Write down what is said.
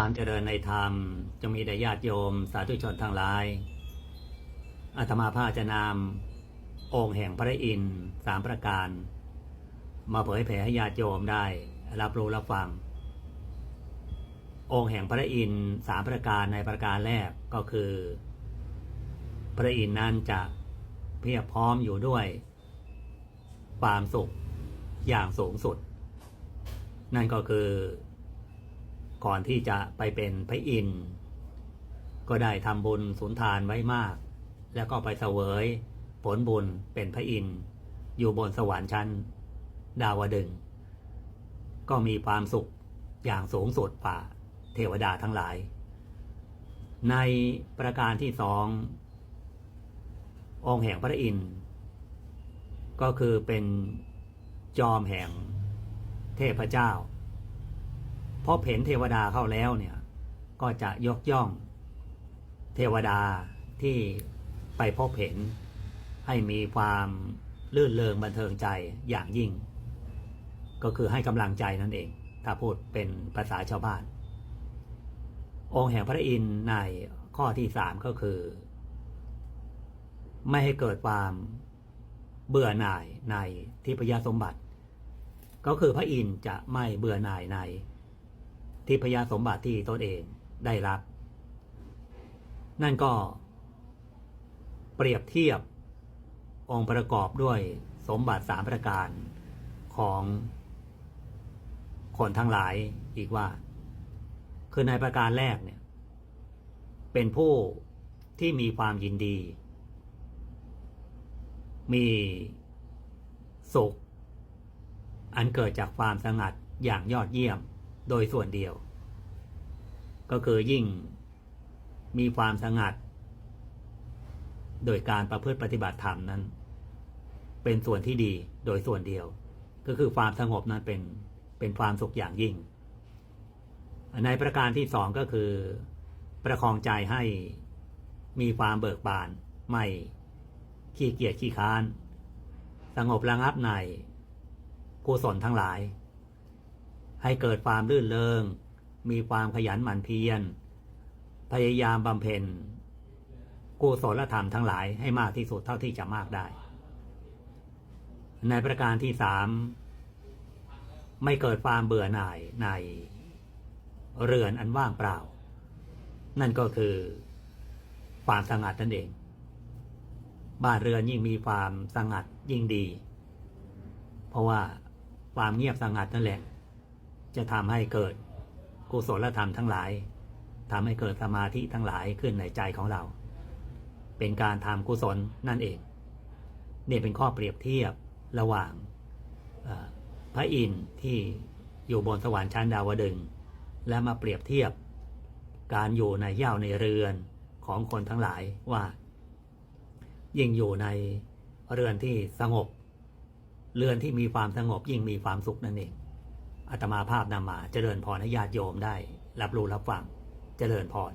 ความเจริญในธรรมจงมีแด่ญาติโยม สาธุชนทั้งหลายอาตมาภาจะนำองค์แห่งพระอินทร์สามประการ มาเผยแผ่ให้ญาติโยมได้รับรู้รับฟัง องค์แห่งพระอินทร์สามประการในประการแรกก็คือ พระอินทร์นั้นจะเพียบพร้อมอยู่ด้วย ความสุขอย่างสูงสุด นั่นก็คือ ก่อนที่จะไปเป็นพระอินทร์ก็ได้ทำบุญสุนทานไว้มาก แล้วก็ไปเสวยผลบุญเป็นพระอินทร์อยู่บนสวรรค์ชั้น ดาวดึง ก็มีความสุขอย่างสูงสุดกว่าเทวดาทั้งหลาย ในประการที่สององค์แห่งพระอินทร์ก็คือเป็นจอมแห่งเทพเจ้า พอเห็นเทวดาเข้าแล้วเนี่ยก็จะยกย่องเทวดาที่ไปพบเห็นให้มีความลื่นเลงบันเทิงใจอย่างยิ่ง ก็คือให้กำลังใจนั่นเอง ถ้าพูดเป็นภาษาชาวบ้าน องค์แห่งพระอินทร์ในข้อที่สามก็คือ ไม่ให้เกิดความเบื่อหน่ายในทิพยสมบัติ ก็คือพระอินทร์จะไม่เบื่อหน่ายใน ทิพยสมบัติที่ตนเองได้รับ นั่นก็ เปรียบเทียบองค์ประกอบด้วยสมบัติสามประการของคนทั้งหลายอีกว่า คือในประการแรกเนี่ย เป็นผู้ที่มีความยินดี มีสุข อันเกิดจากความสงัดอย่างยอดเยี่ยม โดยส่วนเดียว ก็คือยิ่งมีความสงัด โดยการประพฤติปฏิบัติธรรมนั้น เป็นส่วนที่ดีโดยส่วนเดียว ก็คือความสงบนั้นเป็นเป็นความสุขอย่างยิ่ง ในประการที่สองก็คือ ประคองใจให้มีความเบิกบาน ไม่ขี้เกียจขี้ค้าน สงบระงับในกุศลทั้งหลาย ให้เกิดความลื่นเลงมีความขยันหมั่นเพียร พยายามบำเพ็ญกุศลธรรมทั้งหลายให้มากที่สุดเท่าที่จะมากได้ ในประการที่สามไม่เกิดความเบื่อหน่ายในเรือนอันว่างเปล่า นั่นก็คือความสงัดนั่นเอง บ้านเรือนยิ่งมีความสงัดยิ่งดี เพราะว่าความเงียบสงัดนั่นแหละ จะทำให้เกิดกุศลธรรมทั้งหลายทำให้เกิดสมาธิทั้งหลายขึ้นในใจของเรา เป็นการทำกุศลนั่นเอง นี่เป็นข้อเปรียบเทียบระหว่างพระอินทร์ที่อยู่บนสวรรค์ชั้นดาวดึง และมาเปรียบเทียบ การอยู่ในเย่าในเรือนของคนทั้งหลายว่า ยิ่งอยู่ในเรือนที่สงบ เรือนที่มีความสงบยิ่งมีความสุขนั่นเอง อาตมาภาพนำมาเจริญพรให้ญาติโยมได้ รับรู้รับฟังเจริญพร